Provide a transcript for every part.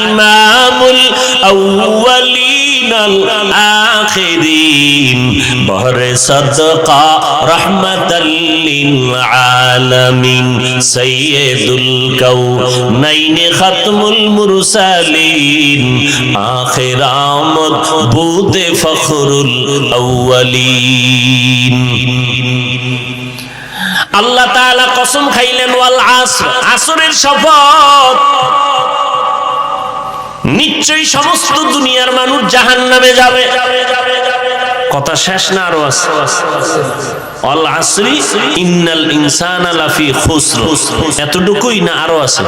ইমামুল আউয়ালিন আল আখিরিন। বহরে সদকা রহমাতাল লিল আলামিন। সাইয়্যিদুল কাউনাইন খাতমুল মুরসালিন। আখির বুদে ফখরুল আউয়ালিন। আল্লাহ তাআলা কসম খাইলেন, ওয়াল আসর আসরের শপথ। নিশ্চয়ই সমস্ত দুনিয়ার মানুষ জাহান্নামে যাবে। কথা শেষ না আরও আছে? এতটুকুই না আছে?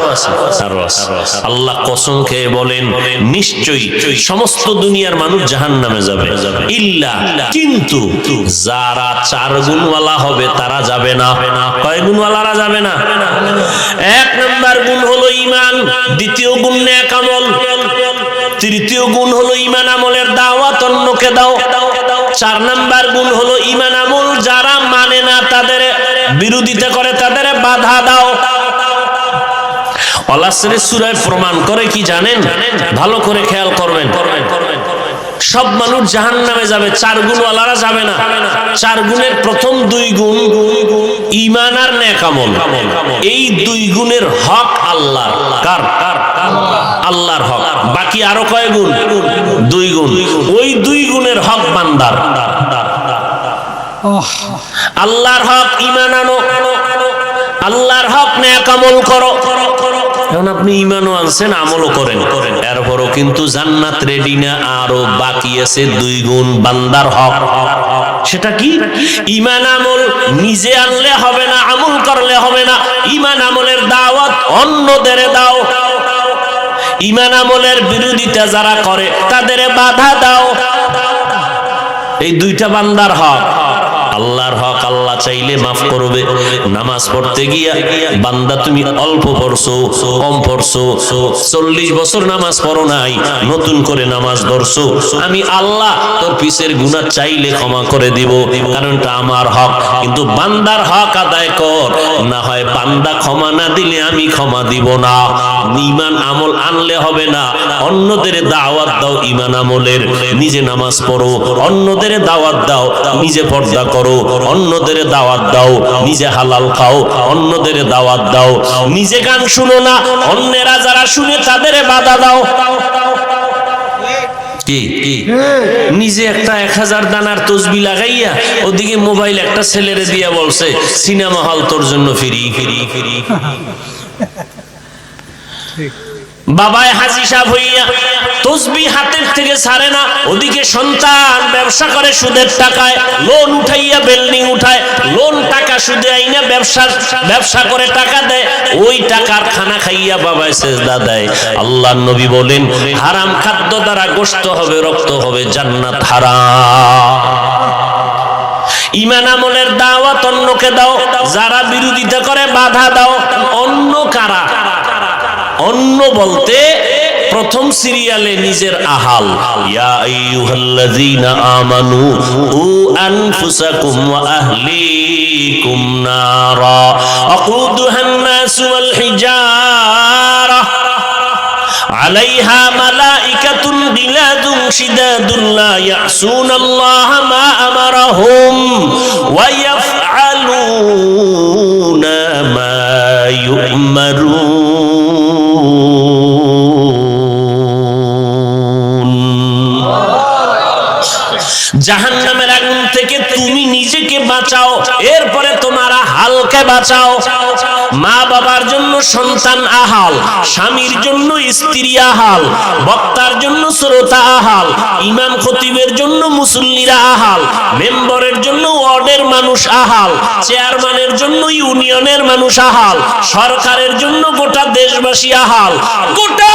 বলেন, নিশ্চয়ই সমস্ত দুনিয়ার মানুষ জাহান্নামে যাবে। কিন্তু যারা চার গুণওয়ালা হবে, তারা যাবে না। কয় গুণওয়ালারা যাবে না? এক নাম্বার গুণ হলো ঈমান, দ্বিতীয় গুণ নেক আমল। তৃতীয় গুণ হলো ইমান আমলের দাওয়াত, অন্যকে দাও। চার নাম্বার গুণ হলো ঈমান আমল, যারা মানে না তাদের বিরোধিতা করে, তাদের বাধা দাও। ভালো করে খেয়াল সব মানুষ যাবে, চার গুণওয়ালারা যাবে না। চার গুণের প্রথম দুই গুণ ইমান আর এই দুই গুণের হক আল্লাহ কার? আল্লাহর হক। বাকি আরও কয় গুণ? দুই গুণ। ওই দুই গুণের হক বান্দার। আল্লাহর হক ইমান আনো। আল্লাহর হক নেকামল করো। এখন আপনি ইমানও আনছেন আমলও করেন। এরপরও কিন্তু জান্নাত রেডি না আরও বাকি আছে দুই গুণ বান্দার হক। সেটা কি? ইমান আমল নিজে আনলে হবে না আমল করলে হবে না। ইমান আমলের দাওয়াত অন্যদের দাও। ইমান আমলের বিরোধিতা যারা করে তাদের বাধা দাও। এই দুইটা বান্দার হক। আল্লাহর হক আল্লাহ চাইলে মাফ করবে। নামাজ পড়তে গিয়া বান্দা তুমি অল্প পড়ছো, কম পড়ছো, চল্লিশ বছর নামাজ পড়ো নাই, নতুন করে নামাজ ধরছো। আমি আল্লাহ তোর পিসের গুণা চাইলে ক্ষমা করে দিব, কারণটা আমার হক। কিন্তু বান্দার হক আদায় কর, না হয় বান্দা ক্ষমা না দিলে আমি ক্ষমা দিব না। ইমান আমল আনলে হবে না। অন্যদের দাওয়াত দাও ইমান আমলের, নিজে নামাজ পড়ো। অন্যদের দাওয়াত দাও, নিজে পর্দা করো। অন্যদের দাওয়াত দাও, নিজে হালাল খাও, অন্যদের দাওয়াত দাও। নিজে গান শুনো না, অন্যেরা যারা শুনে তাদের বাধা দাও। কি? নিজে একটা এক হাজার দানার তসবি লাগাইয়া ওদিকে মোবাইল একটা ছেলেরে দিয়া বলছে, সিনেমা হল তোর জন্য ফিরি। ফিরি ফিরি ফিরি বাবায় হাজি সাহেব হইয়া তসবি হাতের থেকে ছাড়ে না, ওদিকে সন্তান ব্যবসা করে সুদের টাকায় লোন উঠাইয়া বিল্ডিং উঠায় লোন টাকা সুদে আইনা ব্যবসা ব্যবসা করে টাকা দেয়, ওই টাকার খানা খাইয়া বাবায় সেজদা দেয়। আল্লাহ নবী বলেন, হারাম খাদ্য দ্বারা গোস্ত হবে, রক্ত হবে, জান্নাত হারাম। ইমান আমলের দাওয়াত অন্যকে দাও, যারা বিরোধিতা করে বাধা দাও, অন্য কারা? অন্য বলতে প্রথম সিরিয়ালে নিজের আহাল ইয়া আইয়ুহাল্লাযীনা আমানু উ আনফুসাকুম ওয়া আহলিকুম নারা আকুদুহান নাস ওয়াল হিজারা عليها ملائكة غلاد شداد لا يعصون الله ما أمرهم ويفعلون ما يؤمرون জাহান্নামের আগুন থেকে তুমি নিজেকে বাঁচাও, এরপরে তোমার হালকে বাঁচাও। মা বাবার জন্য সন্তান আহাল, স্বামীর জন্য স্ত্রী আহাল, বক্তার জন্য শ্রোতা আহাল, ইমাম খতিবের জন্য মুসল্লিরা আহাল, মেম্বরের জন্য ওয়ার্ডের মানুষ আহাল, চেয়ারম্যানের জন্য ইউনিয়নের মানুষ আহাল, সরকারের জন্য গোটা দেশবাসী আহাল। গোটা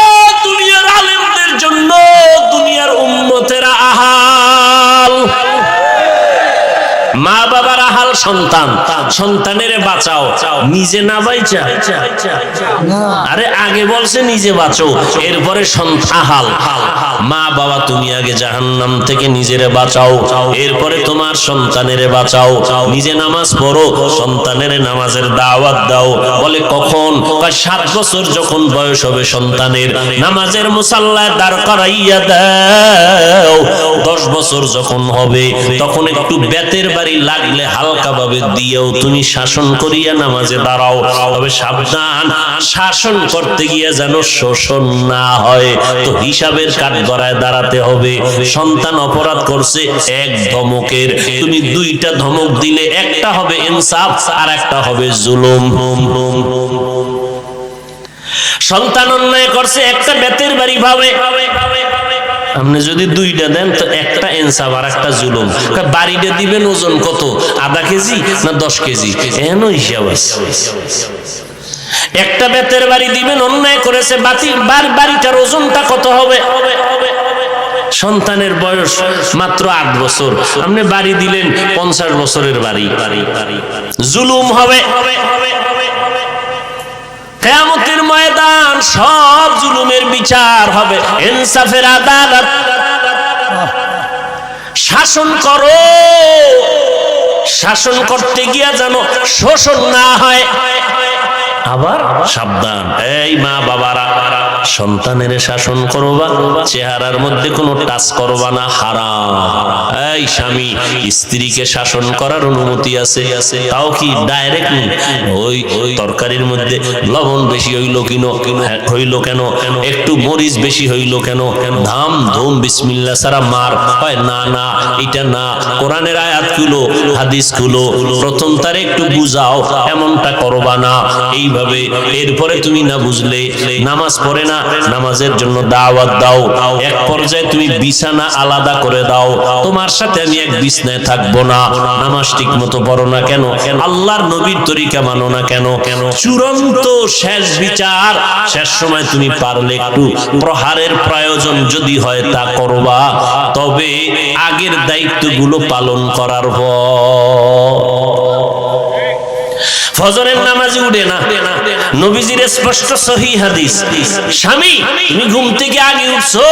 দুনিয়ার আলেমদের জন্য দুনিয়ার উম্মতেরা আহাল। মা বাবার আহাল সন্তান। সন্তানের বাঁচাও। নিজে না বাইচা। আরে আগে বলছে নিজে বাঁচো। এরপরে আহাল। মা বাবা তুমি আগে জাহান্নাম থেকে নিজেরে বাঁচাও। এরপরে তোমার সন্তানের বাঁচাও। নিজে নামাজ পড়ো। সন্তানের নামাজের দাওয়াত দাও। বলে কখন? সাত বছর যখন বয়স হবে সন্তানের। নামাজের মুসাল্লায় দাঁড় করাইয়া দাও। দশ বছর যখন হবে তখন একটু বেতের বাড়ি লাগলে হালকা ভাবে দিয়েও তুমি শাসন করিয়া নামাজে দাঁড়াও। তবে সাবধান, শাসন করতে গিয়ে যেন শোষণ না হয়, তো হিসাবের কাঠ গড়ায় দাঁড়াতে হবে। সন্তান অপরাধ করছে এক ধমকের, তুমি দুইটা ধমক দিলে একটা হবে ইনসাফ আর একটা হবে জুলুম। সন্তান অন্যায় করছে একটা বেতের বাড়ি ভাবে। আপনি যদি দুইটা দেন, তো একটা এনসাফ আর একটা জুলুম। বাড়িটা দিবেন ওজন কত? আধা কেজি না দশ কেজি? এন হিসাব একটা বেতের বাড়ি দিবেন, অন্যায় করেছে বাড়িটার ওজনটা কত হবে? সন্তানের বয়স মাত্র আট বছর। আপনি বাড়ি দিলেন পঞ্চাশ বছরের বাড়ি। জুলুম হবে। কেয়ামতের ময়দান সব জুলুমের বিচার হবে। ইনসাফের আদালত। শাসন করো। শাসন করতে গিয়া যেন শোষণ না হয়। আবার সাবধান। এই মা বাবারা সন্তানের শাসন করবা, চেহারার মধ্যে কোনো টাচ করবা না, হারাম। এই স্বামী, স্ত্রীকে শাসন করার অনুমতি আছে। তাও কি ডাইরেক্ট ওই তরকারির মধ্যে লবণ বেশি হইল কিনো? হইল কেন? একটু মরিচ বেশি হইল কেন? ধাম ধুম বিসমিল্লা সারা মার হয়? না না, এটা না। কোরআনের আয়াতগুলো হাদিসগুলো প্রথম তারে একটু বুঝাও, এমনটা করবা না। এইভাবে এরপরে তুমি না বুঝলে, নামাজ পড়ে না নামাজের জন্য দাওয়াত দাও। এক পর্যায়ে তুমি বিছানা আলাদা করে দাও। তোমার সাথে আমি এক বিছনায় না। নামাজ ঠিক মতো পড়ো না কেন? আল্লাহর নবীর তরিকা মানো না কেন কেন? চূড়ান্ত শেষ বিচার শেষ সময় তুমি পারলে একটু প্রহারের প্রয়োজন যদি হয় তা করবা। তবে আগের দায়িত্বগুলো পালন করার পর ফজরের নামাজে উঠে না। নবীজির স্পষ্ট সহি হাদিস। স্বামী, তুমি ঘুম থেকে আগে উঠছো,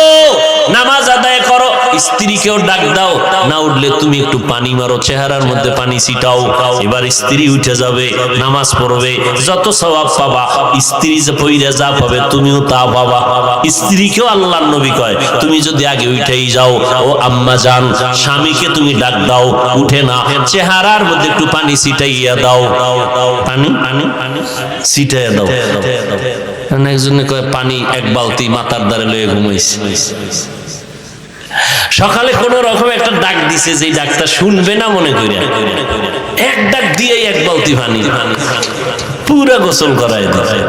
নামাজ আদায় করো, স্ত্রীকেও ডাক দাও, না উঠলে তুমি একটু পানি মারো, চেহারার মধ্যে পানি ছিটাও, এবার স্ত্রী উঠে যাবে, নামাজ পড়বে, যত সওয়াব পাবা, স্ত্রী যে পইরা যা পাবে, তুমিও তা পাবা। স্ত্রীকেও আল্লাহর নবী কয়, তুমি যদি আগে উঠেই যাও, ও আম্মা জান, স্বামীকে তুমি ডাক দাও, উঠে না, চেহারার মধ্যে একটু পানি ছিটাইয়া দাও। পানি ছিটাইয়া দাও। একজনে কয়, পানি এক বালতি মাথার দ্বারে লয়ে ঘুমাইছে। সকালে কোন রকম একটা ডাক দিছে যে ডাকটা শুনবে না মনে করিয়া এক ডাক দিয়ে এক বালতি পানি। পুরা গোসল করাই দেয়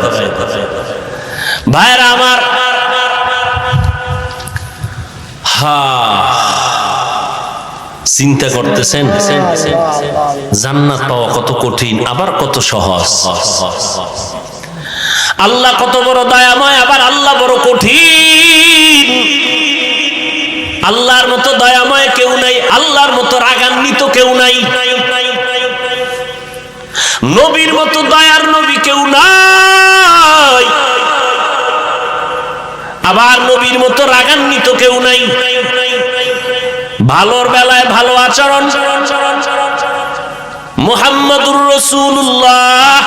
ভাইরা আমার, হা চিন্তা করতেছেন জান্নাত পাওয়া কত কঠিন, আবার কত সহজ। আল্লাহ কত বড় দয়াময়, আবার আল্লাহ বড় কঠিন। আল্লাহর মতো দয়াময় কেউ নাই, আল্লাহর মতো রাগান্বিত কেউ নাই। নবীর মতো দয়ার নবী কেউ নাই। আবার নবীর মতো রাগান্বিত কেউ নাই। ভালোর বেলায় ভালো আচরণ মুহাম্মাদুর রাসূলুল্লাহ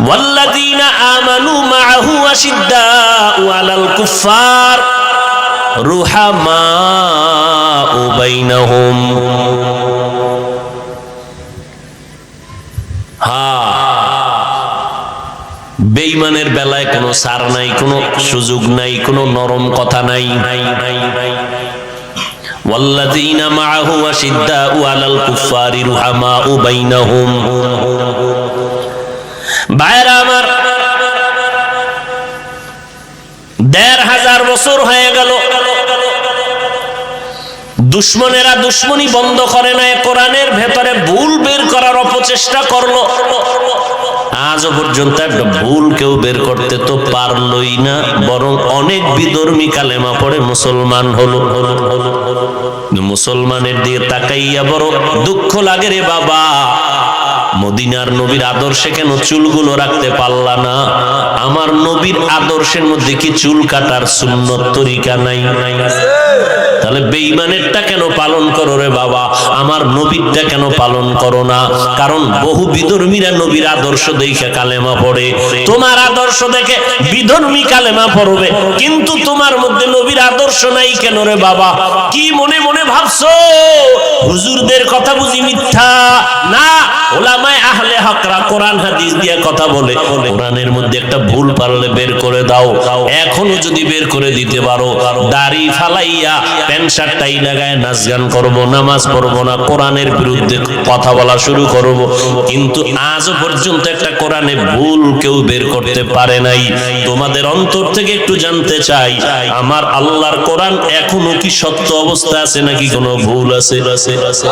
والذين آمنوا معه أشداء على الكفار رحماء بينهم বেইমানের বেলায় কোনো সার নাই কোনো সুযোগ নাই কোনো নরম কথা নাই والذين معه أشداء على الكفار رحماء بينهم ভাইরা আমার দেড় হাজার বছর হয়ে গেল দুশ্মনেরা দুশ্মনী বন্ধ করে নাই কোরআনের ভেতরে ভুল বের করার অপচেষ্টা করলো আজও পর্যন্ত একটা ভুল কেউ বের করতে তো পারলই না, বরং অনেক বিধর্মী কালেমা পড়ে মুসলমান হলো। মুসলমানের দিয়ে তাকাইয়া বড় দুঃখ লাগে রে বাবা। মদিনার নবীর আদর্শে কেন চুলগুলো রাখতে পারলা না? আমার নবীর আদর্শের মধ্যে কি চুল কাটার সুন্নত তরিকা নাই নাই? তাহলে বেঈমানেরটা কেন পালন করো রে বাবা? আমার নবীরটা কেন পালন করো না? কারণ বহু বিধর্মীরা নবীর আদর্শ দেখে কালেমা পড়ে। তোমার আদর্শ দেখে বিধর্মী কালেমা পড়বে। কিন্তু তোমার মধ্যে নবীর আদর্শ নাই কেন রে বাবা? কি মনে মনে ভাবছ? হুজুরদের কথা বুঝি মিথ্যা? না, ওলামায় আহলে হকরা কোরআন, হাদিস দিয়ে কথা বলে। কোরআনের মধ্যে একটা ভুল পারলে বের করে দাও। এখনও যদি বের করে দিতে পারো, দাড়ি ফালাইয়া প্যান্ট শার্ট টাই লাগায় নাচ গান করব, নামাজ পড়ব না, কোরআনের বিরুদ্ধে কথা বলা শুরু করব। কিন্তু আজও পর্যন্ত একটা কোরআনে ভুল কেউ বের করতে পারে নাই। তোমাদের অন্তর থেকে একটু জানতে চাই, আমার আল্লাহর কোরআন এখনও কি সত্য অবস্থা আছে নাকি কোনো ভুল আছে আছে আছে?